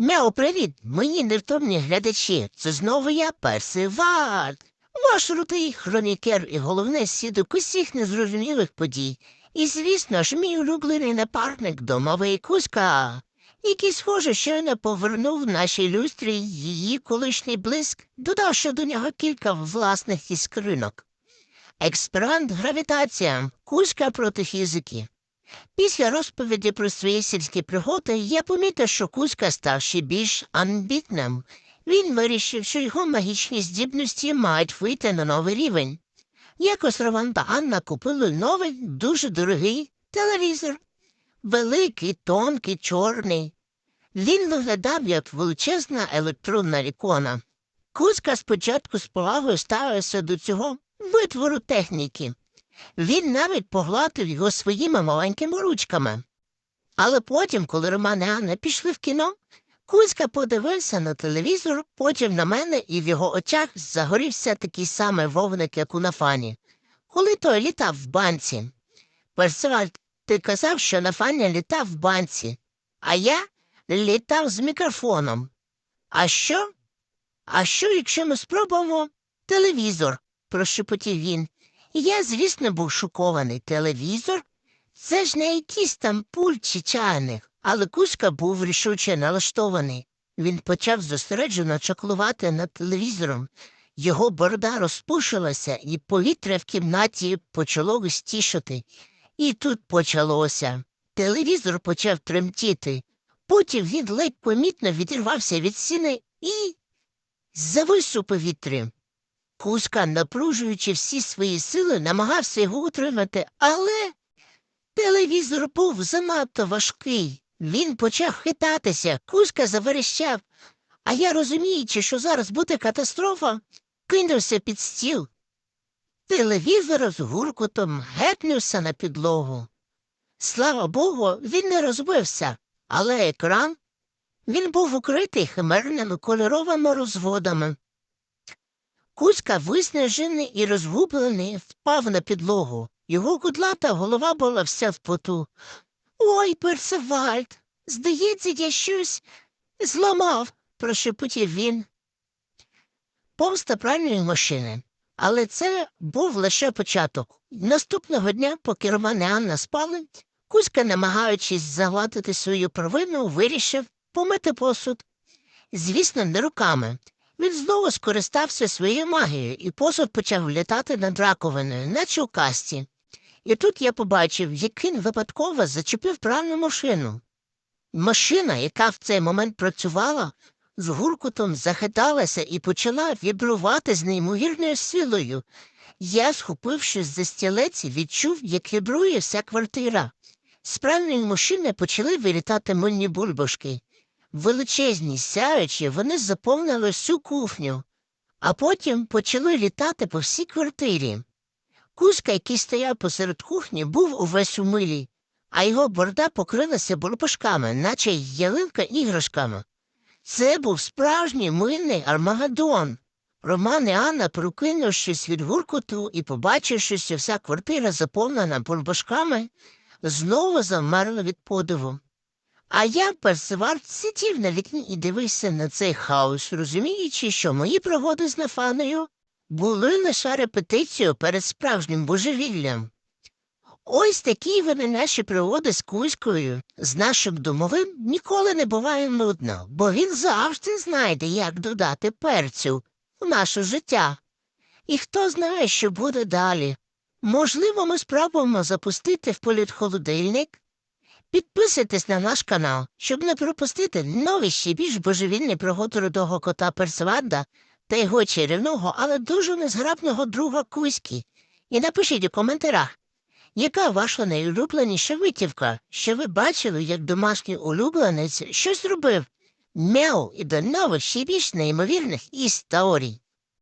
Мяу, привіт! Мої невтомні глядачі. Це знову я, Персиват. Ваш рутий хронікер і головне свідок усіх незрозумілих подій. І, звісно ж, мій улюблений напарник домовий Кузька, який, схоже, щойно повернув нашій люстрі її колишній блиск, додавши до нього кілька власних іскринок. Експерант гравітація, Кузька проти фізики. Після розповіді про свої сільські пригоди я помітив, що Кузька став ще більш амбітним. Він вирішив, що його магічні здібності мають вийти на новий рівень. Якось Роман та Анна купили новий, дуже дорогий телевізор. Великий, тонкий, чорний. Він виглядав як величезна електронна ікона. Кузька спочатку з повагою ставився до цього витвору техніки. Він навіть погладив його своїми маленькими ручками. Але потім, коли Роман і Анна пішли в кіно, Кузька подивився на телевізор, потім на мене, і в його очах загорівся такий самий вовник, як у Нафані. Коли той літав в банці. Персиваль, ти казав, що Нафаня літав в банці, а я літав з мікрофоном. А що? А що, якщо ми спробуємо телевізор? прошепотів він. Я, звісно, був шокований телевізор. Це ж не якийсь там пульт чи чайник, але Кузька був рішуче налаштований. Він почав зосереджено чаклувати над телевізором. Його борода розпушилася, і повітря в кімнаті почало густішати. І тут почалося. Телевізор почав тремтіти. Потім він ледь помітно відірвався від стіни і завис у повітрі. Кузька, напружуючи всі свої сили, намагався його утримати, але телевізор був занадто важкий. Він почав хитатися, Кузька заверещав, а я, розуміючи, що зараз буде катастрофа, кинувся під стіл. Телевізор з гуркотом гепнувся на підлогу. Слава Богу, він не розбився, але екран він був укритий химерними кольоровими розводами. Кузька, виснажений і розгублений, впав на підлогу. Його кудлата голова була вся в поту. Ой, Персевальд, здається, я щось зламав, прошепотів він. Помста пральної машини. Але це був лише початок. Наступного дня, поки Роман і Анна спали, Кузька, намагаючись загладити свою провину, вирішив помити посуд. Звісно, не руками. Він знову скористався своєю магією, і посуд почав літати над раковиною, наче у касті. І тут я побачив, як він випадково зачепив пральну машину. Машина, яка в цей момент працювала, з гуркутом захиталася і почала вібрувати з неймовірною силою. Я, схопившись за стілець, відчув, як вібрує вся квартира. З пральної машини почали вилітати мильні бульбашки. Величезні сяючі, вони заповнили всю кухню, а потім почали літати по всій квартирі. Кузька, який стояв посеред кухні, був увесь у милі, а його борда покрилася бурбашками, наче ялинка іграшками. Це був справжній мильний армагеддон. Роман і Анна, прокинувшись від гуркоту і побачивши, що вся квартира заповнена бурбашками, знову замерли від подиву. А я, Персивард, сидів на вікні і дивився на цей хаос, розуміючи, що мої пригоди з Нафаною були лише репетицією перед справжнім божевіллям. Ось такі вони наші пригоди з Кузькою, з нашим домовим ніколи не буває нудно, бо він завжди знайде, як додати перцю в наше життя. І хто знає, що буде далі. Можливо, ми спробуємо запустити в політ холодильник. Підписуйтесь на наш канал, щоб не пропустити нові ще більш божевільні пригоди рудого кота Персванда та його чарівного, але дуже незграбного друга Кузьки. І напишіть у коментарях, яка ваша найулюбленіша витівка, що ви бачили, як домашній улюбленець щось зробив. Мяу і до нових ще більш неймовірних історій.